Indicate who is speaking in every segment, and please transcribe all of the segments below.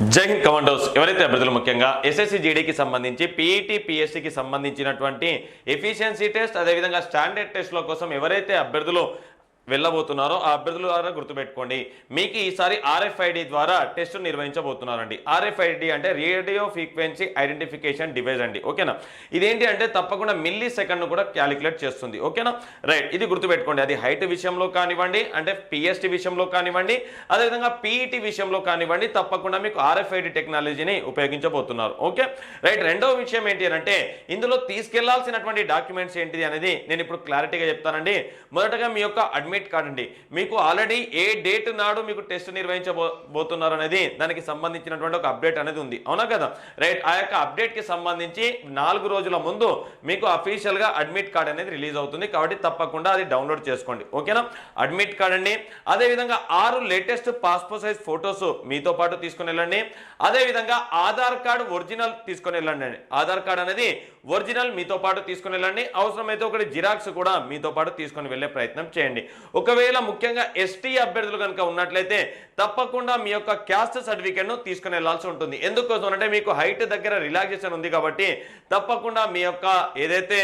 Speaker 1: జై హింద్ కమాండోస్. ఎవరైతే అభ్యర్థులు ముఖ్యంగా ఎస్ఎస్సి జీడీకి సంబంధించి పీఈటీ పిఎస్సికి సంబంధించినటువంటి ఎఫిషియన్సీ టెస్ట్ అదేవిధంగా స్టాండర్డ్ టెస్ట్ల కోసం ఎవరైతే అభ్యర్థులు వెళ్ళబోతున్నారో ఆ అభ్యర్థుల ద్వారా గుర్తుపెట్టుకోండి. మీకు ఈసారి ఆర్ఎఫ్ఐడి ద్వారా టెస్ట్ నిర్వహించబోతున్నారండి. ఆర్ఎఫ్ఐడి అంటే రేడియో ఫ్రీక్వెన్సీ ఐడెంటిఫికేషన్ డివైస్ అండి. ఓకేనా? ఇదేంటి అంటే తప్పకుండా మిల్లీ సెకండ్ కూడా క్యాలిక్యులేట్ చేస్తుంది. ఓకేనా? రైట్. ఇది గుర్తుపెట్టుకోండి. అది హైట్ విషయంలో కానివ్వండి అంటే పిఎస్టీ విషయంలో కానివ్వండి అదేవిధంగా పీఈటీ విషయంలో కానివ్వండి తప్పకుండా మీకు ఆర్ఎఫ్ఐడి టెక్నాలజీని ఉపయోగించబోతున్నారు. ఓకే? రైట్. రెండవ విషయం ఏంటి అంటే ఇందులో తీసుకెళ్ళాల్సినటువంటి డాక్యుమెంట్స్ ఏంటిది అనేది నేను ఇప్పుడు క్లారిటీగా చెప్తానండి. మొదటగా మీ యొక్క అడ్మిట్ అడ్మిట్ కాడండి మీకు ఆల్రెడీ ఏ డేట్ నాడు మీకు టెస్ట్ నిర్వహించబోతున్నారు అనేది దానికి సంబంధించినటువంటి ఒక అప్డేట్ అనేది ఉంది. అవునా కదా? రైట్ ఆ యొక్క అప్డేట్కి సంబంధించి నాలుగు రోజుల ముందు మీకు అఫీషియల్గా అడ్మిట్ కార్డ్ అనేది రిలీజ్ అవుతుంది. కాబట్టి తప్పకుండా అది డౌన్లోడ్ చేసుకోండి. ఓకేనా అడ్మిట్ కార్డ్ అండి. అదేవిధంగా ఆరు లేటెస్ట్ పాస్పోర్ట్ సైజ్ ఫొటోస్ మీతో పాటు తీసుకుని వెళ్ళండి. అదేవిధంగా ఆధార్ కార్డు ఒరిజినల్ తీసుకుని వెళ్ళండి. అండి ఆధార్ కార్డ్ అనేది ఒరిజినల్ మీతో పాటు తీసుకుని వెళ్ళండి. అవసరమైతే ఒకటి జిరాక్స్ కూడా మీతో పాటు తీసుకొని వెళ్ళే ప్రయత్నం చేయండి. ఒకవేళ ముఖ్యంగా ఎస్టీ అభ్యర్థులు కనుక ఉన్నట్లయితే తప్పకుండా మీ యొక్క క్యాస్ట్ సర్టిఫికేట్ను తీసుకుని వెళ్ళాల్సి ఉంటుంది. ఎందుకోసం అంటే మీకు హైట్ దగ్గర రిలాక్సేషన్ ఉంది కాబట్టి తప్పకుండా మీ యొక్క ఏదైతే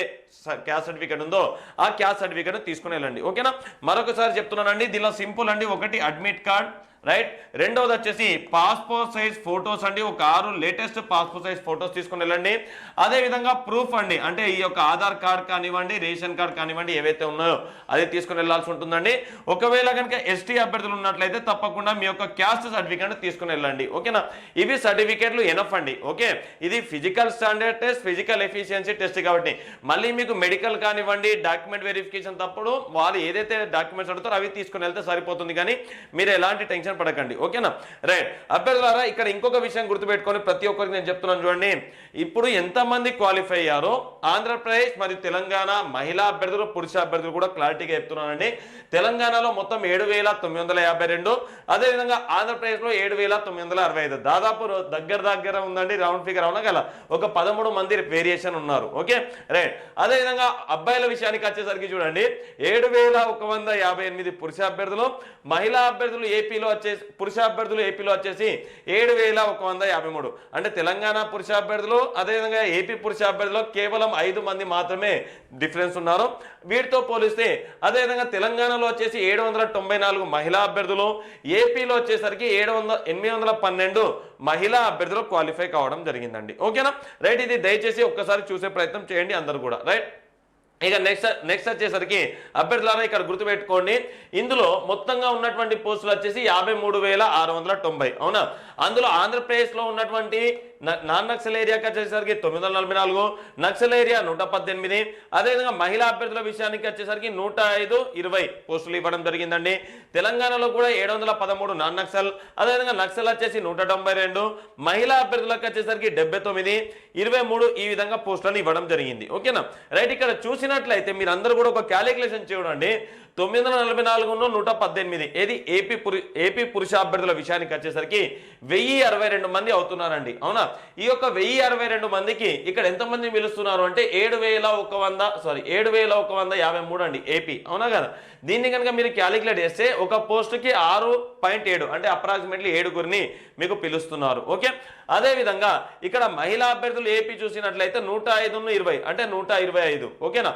Speaker 1: క్యాస్ట్ సర్టిఫికేట్ ఉందో ఆ క్యాస్ట్ సర్టిఫికెట్ను తీసుకుని వెళ్ళండి. ఓకేనా? మరొకసారి చెప్తున్నానండి దీనిలో సింపుల్ అండి. ఒకటి అడ్మిట్ కార్డ్ రైట్? రెండవది వచ్చేసి పాస్పోర్ట్ సైజ్ ఫొటోస్ అండి. ఒక ఆరు లేటెస్ట్ పాస్పోర్ట్ సైజ్ ఫొటోస్ తీసుకుని వెళ్ళండి. అదేవిధంగా ప్రూఫ్ అండి. అంటే ఈ యొక్క ఆధార్ కార్డ్ కానివ్వండి రేషన్ కార్డ్ కానివ్వండి ఏవైతే ఉన్నాయో అది తీసుకుని వెళ్ళాల్సి ఉంటుందండి. ఒకవేళ కనుక ఎస్టీ అభ్యర్థులు ఉన్నట్లయితే తప్పకుండా మీ యొక్క క్యాస్ట్ సర్టిఫికేట్ తీసుకుని వెళ్ళండి. ఓకేనా? ఇవి సర్టిఫికేట్లు ఎనఫ్ అండి. ఓకే? ఇది physical standard test physical efficiency test కాబట్టి. మళ్ళీ మీకు మెడికల్ కానివ్వండి డాక్యుమెంట్ వెరిఫికేషన్ తప్పుడు. వాళ్ళు ఏదైతే డాక్యుమెంట్స్ అడుగుతారో అవి తీసుకుని వెళ్తే సరిపోతుంది. కానీ మీరు ఎలాంటి టెన్షన్ పడకండి. ఓకేనా? రైట్. అభ్యర్థులారా ఇక్కడ ఇంకొక విషయం గుర్తుపెట్టుకొని ప్రతి ఒక్కరికి నేను చెప్తున్నాను చూడండి. ఇప్పుడు ఎంతమంది క్వాలిఫై అయ్యారో ఆంధ్రప్రదేశ్ మరియు తెలంగాణ మహిళా అభ్యర్థులు పురుష అభ్యర్థులు కూడా క్లారిటీగా చెప్తున్నానండి. తెలంగాణలో మొత్తం ఏడు వేల తొమ్మిది వందల యాభై రెండు అదేవిధంగా ఆంధ్రప్రదేశ్లో ఏడు వేల తొమ్మిది వందల అరవై ఐదు. దాదాపు దగ్గర దగ్గర ఉందండి రౌండ్ ఫిగర్ అవునా ఒక పదమూడు మంది వేరియేషన్ ఉన్నారు. ఓకే? రైట్. అదేవిధంగా అబ్బాయిల విషయానికి వచ్చేసరికి చూడండి ఏడు వేల ఒక వంద యాభై ఎనిమిది పురుష అభ్యర్థులు మహిళా అభ్యర్థులు ఏపీలో వచ్చేసి పురుష అభ్యర్థులు ఏపీలో వచ్చేసి ఏడు వేల ఒక వంద యాభై మూడు. అంటే తెలంగాణ పురుష అభ్యర్థులు అదేవిధంగా ఏపీ పురుష అభ్యర్థులు కేవలం ఐదు మంది మాత్రమే డిఫరెన్స్ ఉన్నారు. వీటితో పోలిస్తే అదేవిధంగా తెలంగాణలో వచ్చేసి ఏడు వందల తొంభై నాలుగు మహిళా అభ్యర్థులు ఏపీలో వచ్చేసరికి ఏడు వందల ఎనిమిది వందల పన్నెండు మహిళా అభ్యర్థులు క్వాలిఫై కావడం జరిగిందండి. ఓకేనా? రైట్ ఇది దయచేసి ఒక్కసారి చూసే ప్రయత్నం చేయండి అందరు కూడా. రైట్? ఇక నెక్స్ట్ నెక్స్ట్ వచ్చేసరికి అభ్యర్థులారా ఇక్కడ గుర్తుపెట్టుకోండి. ఇందులో మొత్తంగా ఉన్నటువంటి పోస్టులు వచ్చేసి యాభై మూడు వేల ఆరు వందల తొంభై అవునా? అందులో ఆంధ్రప్రదేశ్లో ఉన్నటువంటి నాన్ నక్సల్ ఏరియాకి వచ్చేసరికి తొమ్మిది వందల నలభై నాలుగు నక్సల్ ఏరియా నూట పద్దెనిమిది అదేవిధంగా మహిళా అభ్యర్థుల విషయానికి వచ్చేసరికి నూట ఐదు ఇరవై పోస్టులు ఇవ్వడం జరిగిందండి. తెలంగాణలో కూడా ఏడు వందల పదమూడు నాన్ నక్సల్ అదేవిధంగా నక్సల్ వచ్చేసి నూట తొంభై రెండు మహిళా అభ్యర్థులకు వచ్చేసరికి డెబ్బై తొమ్మిది ఇరవై మూడు ఈ విధంగా పోస్టులను ఇవ్వడం జరిగింది. ఓకేనా? రైట్ ఇక్కడ చూసినట్లయితే మీరు అందరూ కూడా ఒక క్యాలిక్యులేషన్ చూడండి. తొమ్మిది వందల నలభై నాలుగును నూట పద్దెనిమిది ఏది ఏపీ పురు ఏపీ పురుష అభ్యర్థుల విషయానికి వచ్చేసరికి వెయ్యి అరవై రెండు మంది అవుతున్నారండి. అవునా? ఈ యొక్క వెయ్యి అరవై రెండు మందికి ఇక్కడ ఎంతమంది పిలుస్తున్నారు అంటే ఏడు వేల ఒక వంద సారీ ఏడు వేల ఒక వంద యాభై మూడు అండి ఏపీ అవునా కదా? దీన్ని కనుక మీరు క్యాలిక్యులేట్ చేస్తే ఒక పోస్టుకి ఆరు పాయింట్ ఏడు అంటే అప్రాక్సిమేట్లీ ఏడుగురిని మీకు పిలుస్తున్నారు ఓకే? అదేవిధంగా ఇక్కడ మహిళా అభ్యర్థులు ఏపీ చూసినట్లయితే నూట ఐదు ఇరవై అంటే నూట ఇరవై ఐదు ఓకేనా?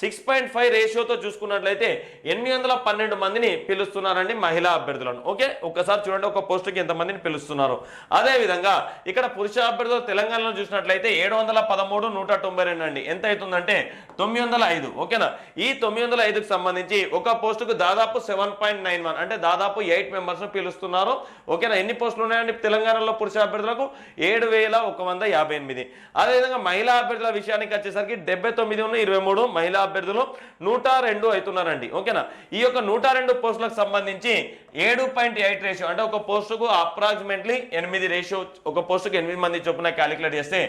Speaker 1: సిక్స్ పాయింట్ ఫైవ్ రేషియోతో చూసుకున్నట్లయితే ఎనిమిది వందల పన్నెండు మందిని పిలుస్తున్నారండి మహిళా అభ్యర్థులను. ఓకే? ఒక్కసారి చూడండి ఒక పోస్టుకి ఎంతమందిని పిలుస్తున్నారు. అదేవిధంగా ఇక్కడ పురుష అభ్యర్థులు తెలంగాణలో చూసినట్లయితే ఏడు వందల పదమూడు నూట తొంభై రెండు అండి. ఎంత అవుతుందంటే తొమ్మిది వందల ఐదు ఓకేనా? ఈ తొమ్మిది వందల ఐదుకు సంబంధించి ఒక పోస్టుకు దాదాపు సెవెన్ పాయింట్ నైన్ వన్ అంటే దాదాపు ఎయిట్ మెంబర్స్ పిలుస్తున్నారు. ఓకేనా? ఎన్ని పోస్టులు ఉన్నాయండి తెలంగాణలో పురుష అభ్యర్థులకు? ఏడు వేల ఒక వంద యాభై ఎనిమిది. అదేవిధంగా మహిళా అభ్యర్థుల విషయానికి వచ్చేసరికి డెబ్బై తొమ్మిది ఉన్న ఇరవై మూడు మహిళా అభ్యర్థులు నూట రెండు అవుతున్నారండి. ఓకేనా? ఈ యొక్క నూట రెండు పోస్టులకు సంబంధించి ఏడు పాయింట్ ఎయిట్ రేషియో అంటే ఒక పోస్టుకు అప్రాక్సిమేట్లీ ఎనిమిది రేషియో ఒక పోస్టుకు ఎనిమిది మంది చొప్పున క్యాలిక్యులేట్ చేస్తే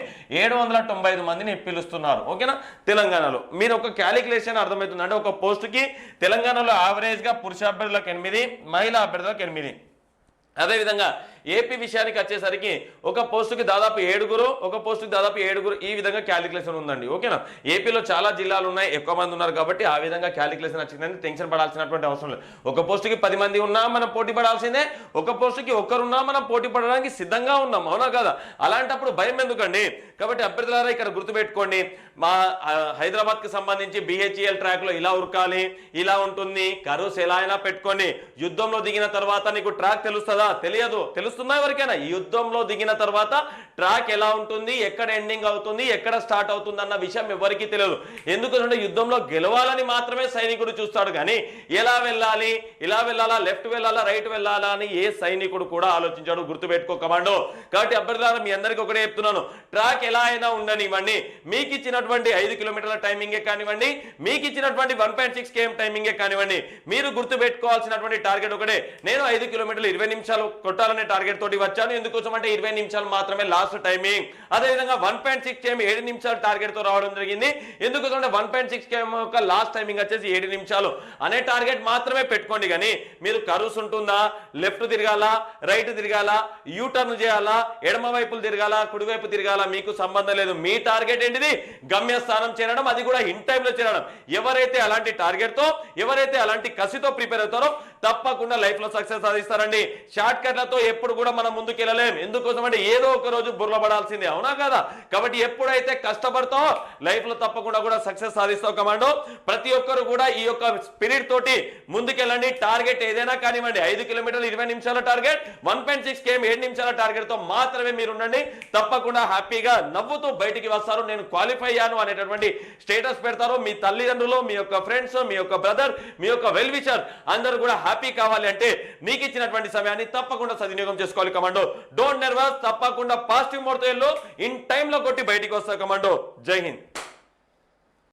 Speaker 1: ఏడు వందల తొంభై ఐదు మందిని పిలుస్తున్నారు. ఓకేనా? తెలంగాణలో. మీరు ఒక క్యాలిక్యులేషన్ అర్థమవుతుంది అంటే ఒక పోస్టుకి తెలంగాణలో యావరేజ్గా పురుష అభ్యర్థులకు ఎనిమిది మహిళా అభ్యర్థులకు ఎనిమిది. అదేవిధంగా ఏపీ విషయానికి వచ్చేసరికి ఒక పోస్టుకి దాదాపు ఏడుగురు ఒక పోస్టుకి దాదాపు ఏడుగురు ఈ విధంగా క్యాలిక్యులేషన్ ఉందండి. ఓకేనా? ఏపీలో చాలా జిల్లాలు ఉన్నాయి ఎక్కువ మంది ఉన్నారు కాబట్టి ఆ విధంగా క్యాలిక్యులేషన్ వచ్చిందని టెన్షన్ పడాల్సినటువంటి అవసరం లేదు. ఒక పోస్టుకి పది మంది ఉన్నా మనం పోటీ పడాల్సిందే ఒక పోస్టుకి ఒక్కరున్నా మనం పోటీ పడడానికి సిద్ధంగా ఉన్నాం. అవునా కదా? అలాంటప్పుడు భయం ఎందుకండి? కాబట్టి అభ్యర్థులారా ఇక్కడ గుర్తుపెట్టుకోండి. మా హైదరాబాద్కి సంబంధించి బిహెచ్ఎల్ ట్రాక్లో ఇలా ఉరకాలి ఇలా ఉంటుంది కరుస్ ఎలా అయినా పెట్టుకోండి. యుద్ధంలో దిగిన తర్వాత నీకు ట్రాక్ తెలుస్తుందా? తెలియదు తెలుస్తుందా ఎవరికైనా? యుద్ధంలో దిగిన తర్వాత ట్రాక్ ఎలా ఉంటుంది? ఎక్కడ ఎండింగ్ అవుతుంది? ఎక్కడ స్టార్ట్ అవుతుంది అన్న విషయం ఎవరికీ తెలియదు. ఎందుకంటే యుద్ధంలో గెలవాలని మాత్రమే సైనికుడు చూస్తాడు. కానీ ఎలా వెళ్ళాలి? ఇలా వెళ్ళాలా? లెఫ్ట్ వెళ్ళాలా? రైట్ వెళ్ళాలా? అని ఏ సైనికుడు కూడా ఆలోచించాడు. గుర్తుపెట్టుకో కమాండో. కాబట్టి అభ్యర్థులారా మీ అందరికీ ఒకటే చెప్తున్నాను. ట్రాక్ ఎలా అయినా ఉండనివ్వండి. మీకు ఇచ్చినటువంటి ఐదు కిలోమీటర్ల టైమింగే కానివ్వండి. మీకు ఇచ్చినటువంటి వన్ పాయింట్ సిక్స్ కేఎం టైమింగే కానివ్వండి. మీరు గుర్తు పెట్టుకోవాల్సినటువంటి టార్గెట్ ఒకటే. నేను ఐదు కిలోమీటర్లు ఇరవై నిమిషాలు కొట్టాలనే టార్గెట్ తోటి వచ్చాను. ఎందుకోసం అంటే ఇరవై నిమిషాలు మాత్రమే లాస్ట్ టైమింగ్ అదేవిధంగా one point six K M నిమిషాలు టార్గెట్తో రావడం జరిగింది. ఎందుకోసం అంటే one point six K M last timing వచ్చేసి ఏడు నిమిషాలు. అనే టార్గెట్ మాత్రమే పెట్టుకోండి కానీ మీరు కరుస్ ఉంటుందా? లెఫ్ట్ తిరగాల? రైట్ తిరగాల? యూ టర్న్ చేయాలా? ఎడమ వైపులు తిరగాల? కుడివైపు తిరగాల? మీకు సంబంధం లేదు. మీ టార్గెట్ ఏంటిది? గమ్యస్థానం చేరడం. అది కూడా ఇన్ టైంలో చేరడం. ఎవరైతే అలాంటి టార్గెట్తో ఎవరైతే అలాంటి కసితో ప్రిపేర్ అవుతారో తప్పకుండా లైఫ్లో సక్సెస్ సాధిస్తారండి. షార్ట్ కట్లతో ఎప్పుడు కూడా మనం ముందుకు వెళ్ళలేం ఎందుకోసం అంటే ఏదో ఒక రోజు బుర్రబడాల్సిందే అవునా కదా? కాబట్టి ఎప్పుడైతే కష్టపడతావు లైఫ్లో తప్పకుండా కూడా సక్సెస్ సాధిస్తావు కమాండో ప్రతి ఒక్కరు కూడా ఈ యొక్క స్పిరిట్ తోటి ముందుకెళ్ళండి. టార్గెట్ ఏదైనా కానివ్వండి. ఐదు కిలోమీటర్లు ఇరవై నిమిషాల target one point six K M నిమిషాల టార్గెట్తో మాత్రమే మీరు ఉండండి. తప్పకుండా హ్యాపీగా నవ్వుతూ బయటికి వస్తారు. నేను క్వాలిఫై అయ్యాను అనేటటువంటి స్టేటస్ పెడతారు. మీ తల్లిదండ్రులు మీ యొక్క ఫ్రెండ్స్ మీ యొక్క బ్రదర్ మీ యొక్క వెల్ విషర్ అందరూ కూడా హ్యాపీ కావాలి అంటే మీకు ఇచ్చినటువంటి సమయాన్ని తప్పకుండా సద్వినియోగం చేసుకోవాలి కమాండో. డోంట్ నర్వస్ తప్పకుండా పాజిటివ్ మోడ్తో వెళ్ళు. ఇన్ టైంలో కొట్టి బయటికి వస్తారు కమాండో. జై హింద్.